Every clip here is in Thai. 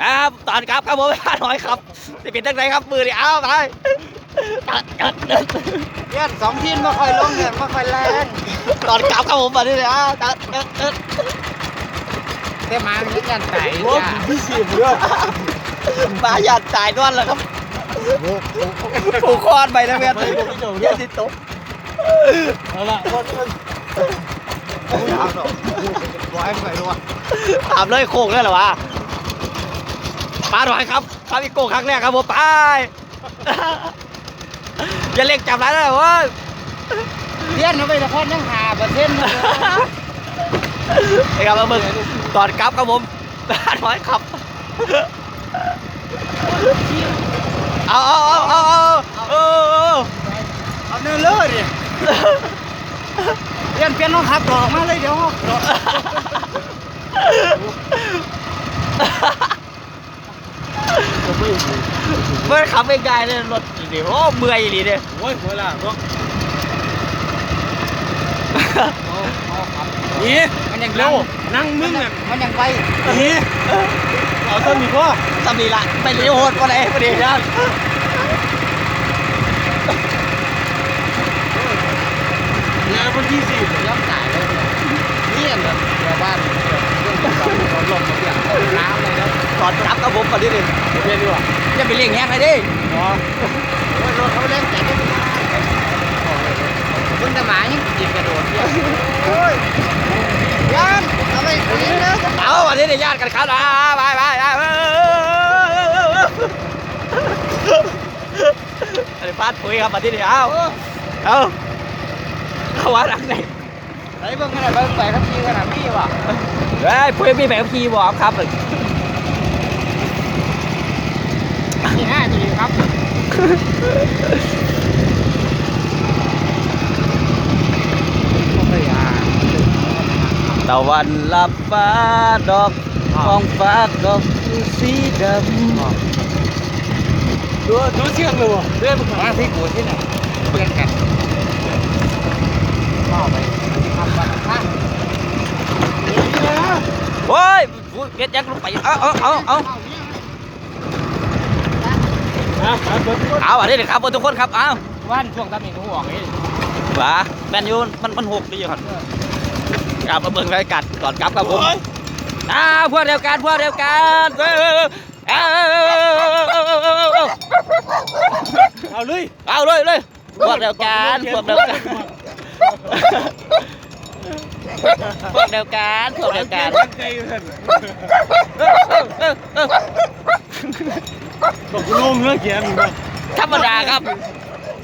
ครับตอนครับครับผมห้าน้อยครับจะเป็นตั้งไหนครับมือนี่เอาไปตัดตัดตัดเพื่อนสองทีมไม่ค่อยลงเนี่ยไม่ค่อยแรงตอนกลับครับผมมาที่นี่เอาตัดตัดตัดแต่มาเลี้ยงกันไก่โอ้จ้ะพี่สิบเรื่องมาหยาดจ่ายด้วนแล้วครับผูกคอดไปนะเมียตีเมียติดตกเอาละคนมันถามหรอกบอกให้ไปรู้ว่าถามเลยโค้งเลยเหรอวะ ปลาหน่อยครับปลาอีโก้ครั้งแรกครับผมไปอย่าเล่งจับไรนะเว้ยเลี้ยงเอาไปละคนยังหาเปอร์เซ็นต์นะไอ้ครับมาเบิ่งตอนกลับครับผมปลาหน่อยครับเอาเอาเอาเอาเอาเอาเอาเอาเนื้อเลือดดิเลี้ยงเปลี่ยนน้องขับดอกมาเลยเดี๋ยวดอก มื่อขับไม่ไกลเลยรถดิโอ้เมื่อยอีหลีเนี่ยโอ้ยเวลาเนาะนี่มันยังเร็วนั่งนั่งมึงอะมันยังไปนี่เอาต้นนี้ก็สำนีละไปเลี้ยวโหดก็เลยพอดีนะงานวันที่สิบย้อมสายเลยเนี่ ยเนี่ยแบบเดี๋ยวบ้านเดี๋ยวเรื่องของเราลมมาเบี่ยงน้ำเลยแล้วตอนกลับครับผมก่อนนิดนึงเรียนดีกว่าอย่าไปเลี้ยงแห้งเลยดิอ๋อโอ้ยรถเขาเล่นแต่ก็มึงจะหมายังกินกระโดดเนี่ยโอ้ยยันเอาไปคุยนะเอาวันนี้เนี่ยญาติกันครับอ่าไปไปไปไปอันนี้ฟาดปุ๋ยครับวันนี้เนี่ยเอาเอาเอาวัดอันไหน ไอ้เบิ่งขนาดไปไปขับขี่ขนาดนี้ว่ะเฮ้ยปุ๋ยมีแบบขี่บอกครับขี่ง่ายจริงครับโอ้ยอะตะวันลับฟ้าดอกท้องฟ้าดอกสีดำดูดูเชียงเลยวะเรื่องมันมาที่กูที่ไหนเพื่อนกันเข้าไปทำบัตรท่าน โอ้ยเก็ดยังลงไป เอาเอาเอาเอาเอาอันนี้เลยครับทุกคนครับ เอาวันช่วงตำหนิหัวนี่ว้าแมนยูมันมันหกดีอยู่ครับกลับมาเบิ่งรายการก่อนกลับครับผมโอ้าพวกเดียวกันพวกเดียวกันเออเออเออเอาเลยเอาเลยเลยพวกเดียวกันพวกเดียวกัน พวกเดียวกันพวกเดียวกันใจเพื่อนบอกกูลงเรื่องเขียนมึงบ้างธรรมดาครับ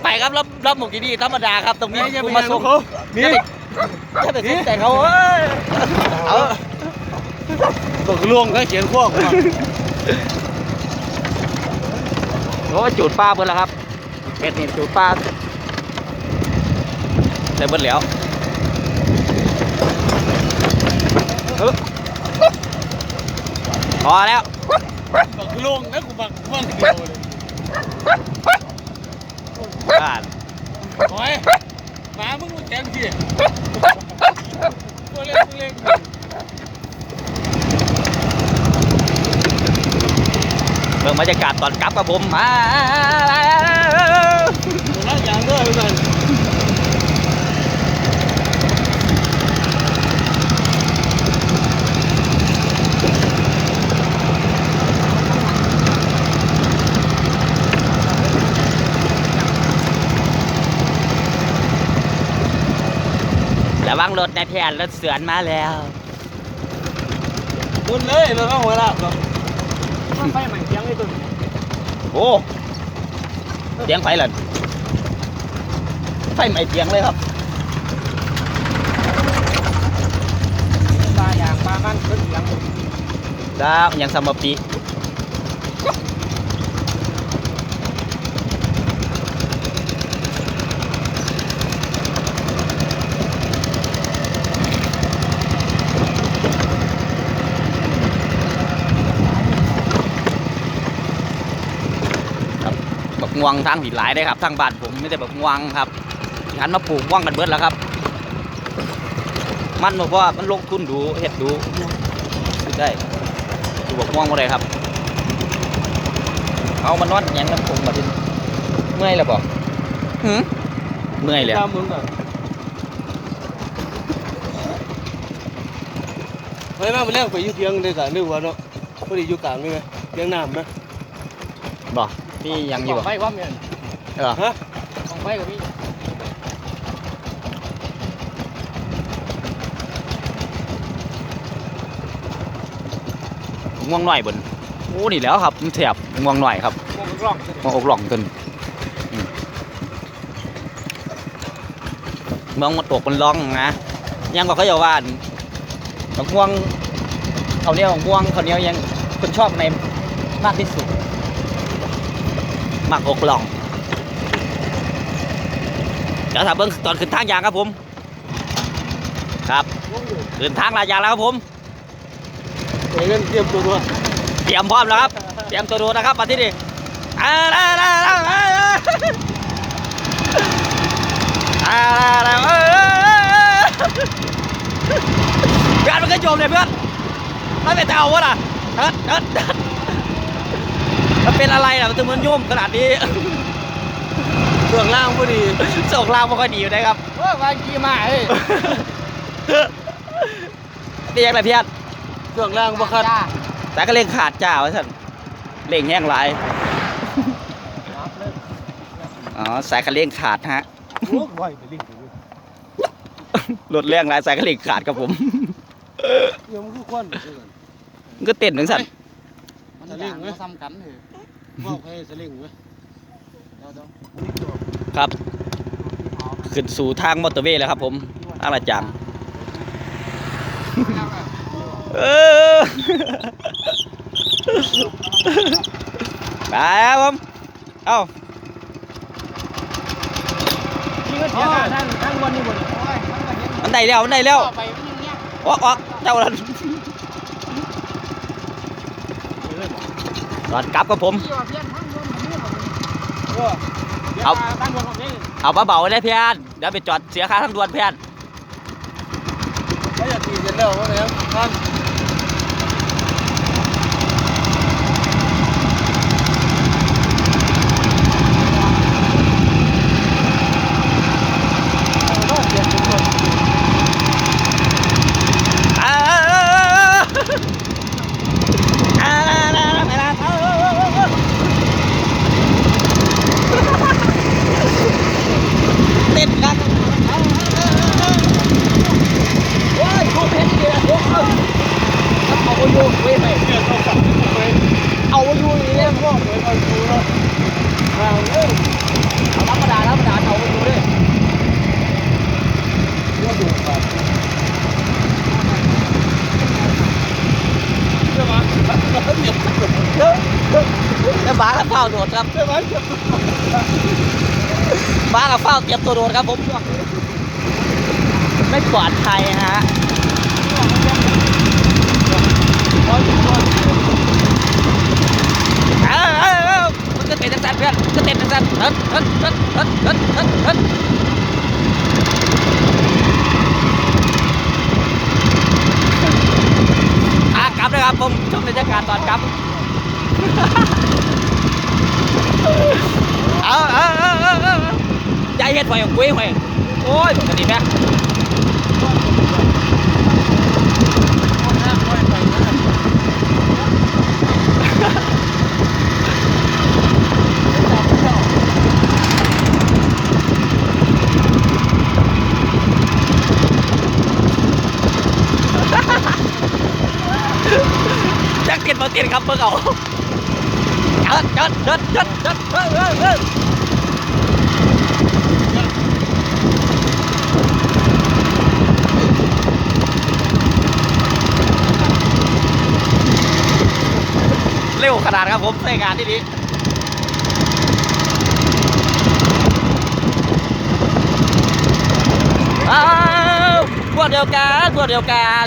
ไปครับรับรับหมกที่นี่ธรรมดาครับ ตรงนี้นี่อย่าไปกูมามาส่ส่งงเขานี่ถ้าไปสนใจเขาเอ้ยเอาบอกกูลงเขาเขียนขั้วกูโอ้จูดปลาเบิดแล้วครับเป็ดนี่จูดปลาได้เบิดแล้วเออ พอแล้วบอกกูลงแล้วกูบักว่างเดียวเลยบ้านโอ้ยหมามึงมึงแกงสิตัวเล็กตัวเล็กเบิ่งบรรยากาศตอนกลับกับผมมาตัวนั้นอย่างเด้อเพื่อน ระวังรถในแทนรถเสือนมาแล้วตุนเลยเราต้องหัวละเราไฟใหม่เสียงไอ้ตุนโอ้เสียงไฟเหรอไฟไหม้เสียงเลยครับปลาอย่างปลามันขึ้นเสียงดาวยังสมปี บักงวงทางผิดหลายได้ครับทางบ้านผมไม่ได้บักงวงครับหันมาปลูกว่างกันเบิดแล้วครับ มันบอกว่ามันลงทุนดูเห็ดดูซื้อได้ดูบอกม่วงมาเลยครับ เอามานอนหยังน้ำผมมาดิเมื่อยแล้วบอกหืมเมื่อยเลยตามมึงอะเฮ้ยมาไปเลี้ยงไปอยู่เพียงได้กันนึกว่าเนาะพอดีอยู่กลางนี่ไงเพียงน้ำนะบอก พี่ยังอยู่ไฟบ่ความเนี่ยเออฮะของไฟกับพี่ง่วงหน่อยบนโอ้นี่แหล้วครับมันแถบง่วงหน่อยครับวงกล้องง่วงอกหล่องจนอืมเมืองมาตกมันร้องนะยังบอกเขาจะว่าบักม่วงเขาวเหนี้ยวบักม่วงเขาวเหนี้ยวยังคนชอบในมากที่สุด มากอกหล่องเดี๋ยวถ้าเบิ้งตอนขึ้นทางยางครับผม ครับขึ้นทางลาดยางแล้วครับผมไปเล่นเตรียมตัวด้วยเตรียมพร้อมแล้วครับเตรียมตัวดูนะครับมาที่นี่อ่าได้ได้ได้ได้อ่าได้ได้เพื่อนมันก็โยมเลยเพื่อนแล้วเป็นเต่าวะล่ะเอิดเอิดเอิดมัน เป็นอะไรล่ะมันถึงเหมือนโยมขนาดนี้เบื้องล่างพอดีส่งลางไม่ค่อยดีอยู่นะครับเฮ้ยวางกี่มาเฮ้ยเรียกอะไรเพี้ยนเบื้องล่างบ่คัดจ้าแต่ก็เล่งขาดจ้าวะท่านเล่งแห้งหลายอ๋อสายกระเล่งขาดฮะโอ้ยไหวไปลิงไปลิงรถแรงหลายสายกระเล่งขาดครับผมยังมันคือควันอยู่ด้วยกันมันก็เต้นถึงสั่น มันอย่างมันซ้ำกันเถอะว่าใครสลิงไหมเดี๋ยวเดี๋ยวครับ ขึ้นสู่ทางมอเตอร์เวย์แล้วครับ ผมอะไรจังเออ ไปครับผม เอ้า นี่ก็เสียค่าทั้งทั้งวันนี่หมดโอ้ยมันก็เห็นมันได้แล้ว มันได้แล้วไปมันยังเงี้ยออกออกเจ้าละ ตอนกลับกับผม เอาเอาเบาๆเลยเพียนเดี๋ยวไปจอดเสียค่าทางด่วนเพียนไม่อยากตีเสร็จแล้วว่าไงท่าน อ่าอ่าอ่าไม่ละติดกันว้ายดูเพชรเดียวเอาเอาอยู่เว้ยไปเนี่ยเขาขับไปเอาอยู่นี่เนี่ยรอบเลยเอาดูแล้วเอาเอ้ยเอาธรรมดาธรรมดาเอาอยู่เลยว่าดูครับใช่ไหมแล้วบ้ากับเฝ้าโดดครับใช่ไหมบ้ากับเฝ้าเตรียมตัวโดดครับผมไม่ปลอดภัยฮะ เออเออเออมันก็เต้นสั้นเพื่อนก็เต้นสั้นๆเอิ้นเอิ้นเอิ้นเอิ้นเอิ้นเอิ้นเอิ้นอะกลับเลยครับผมชมบรรยากาศตอนกลับเอาเอาเอาเอาใจเฮ็ดหอยของกุ้ยหอยโอ้ยปกติแม่จัก เก็ตมาเก็ตครับเพิ่งเอาจัดจัดจัดจัดจัดเออเออเออเร็วขนาดครับผมใช้งานที่นี้อ้าวพวกเดียวกันพวกเดียวกัน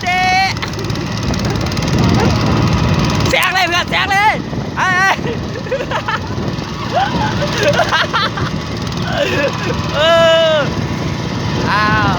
แซงเลยไอ้เอออ้าว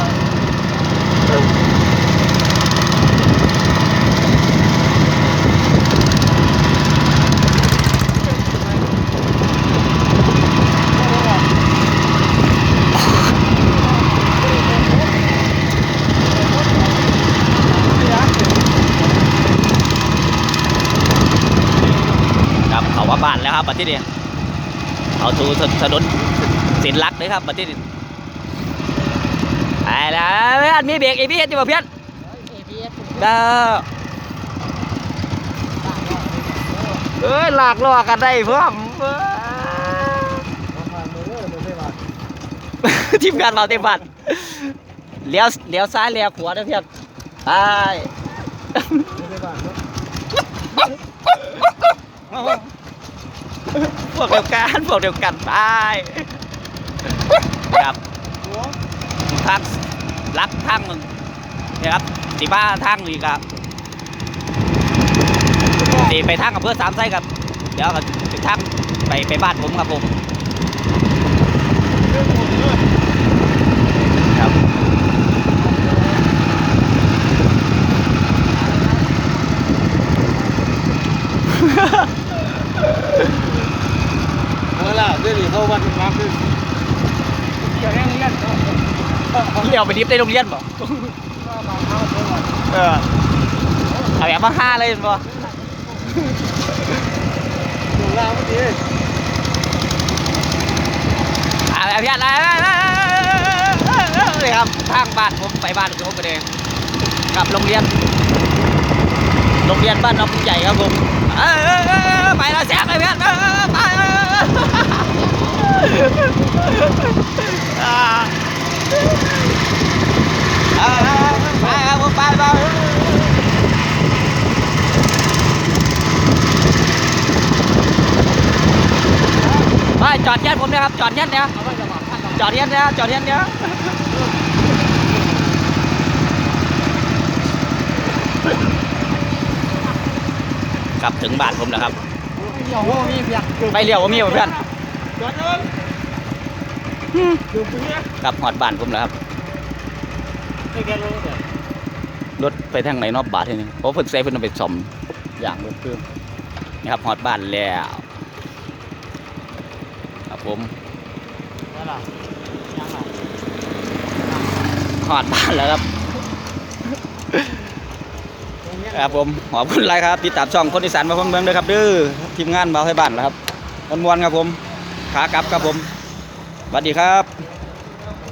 ครับเขาว่า บ้านแล้วครับบัดที่นี่เขาถูถนนสินลักเลยครับบัดที่นี่ไปแล้วเพื่อนมีเบรกอีพีเอสอยู่ป่ะเพื่อนเด้อเอ้ยหลากล้อกันได้เพิ่มเอ้ยทีมงานเราเต็มบัตรเลี้ยวเลี้ยวซ้ายเลี้ยวขวานะเพื่อนไป พวกเดียวกันพวกเดียวกันไปครับทางลักทางมึงนะครับสีบ้าทั้งนี่ครับสีไปทั้งกับเพื่อสามไส้ครับ เดี๋ยวก็ไปทางไปไปบ้านผมครับผม ครับ เอาล่ะเดี๋ยวนี้เขาวัดน้ำขึ้น เกี่ยวแรงเงี้ย เลี้ยวไปลิฟต์ในโรงเรียนบ่เออเอาแบบมาห้าเลยบ่อยู่ล่างเมื่อกี้เอาแบบพี่อะไรเลยครับทางบ้านผมไปบ้านผมไปเองกลับโรงเรียน โรงเรียนบ้านน้องใหญ่ครับผมเออเออเออไปแล้วแซงเลยเพื่อนเออเออไปเอออ่าอ่า ไปครับผมไปไปไปจอดเย็นผมนะครับ จอดเย็นเนี่ยเอาไว้จะบอกท่านจอดเย็นเนี่ยจอดเย็นเนี่ยกลับถึงบ้านผมแล้วครับเกี่ยวมีเพียงไปเลี้ยวว่ามีเพื่อนกลับหอดบ้านผมแล้วครับ รถไปทางไหนนอกบาททีนึงเพราะเพิ่นใส่เพิ่นเอาไปซ่อมอย่างรถเครื่องนี่ครับหอดบ้านแล้วครับผมนั่นล่ะยังล่ะหอดบ้านแล้วครับครับผมขอบคุณหลยครับติดตามช่องคนอีสานมาฟังเมืองด้วยครับเด้อทีมงานเบาให้บ้านแล้วครับมวนๆครับผมขากลับครับผมสวัสดีครับ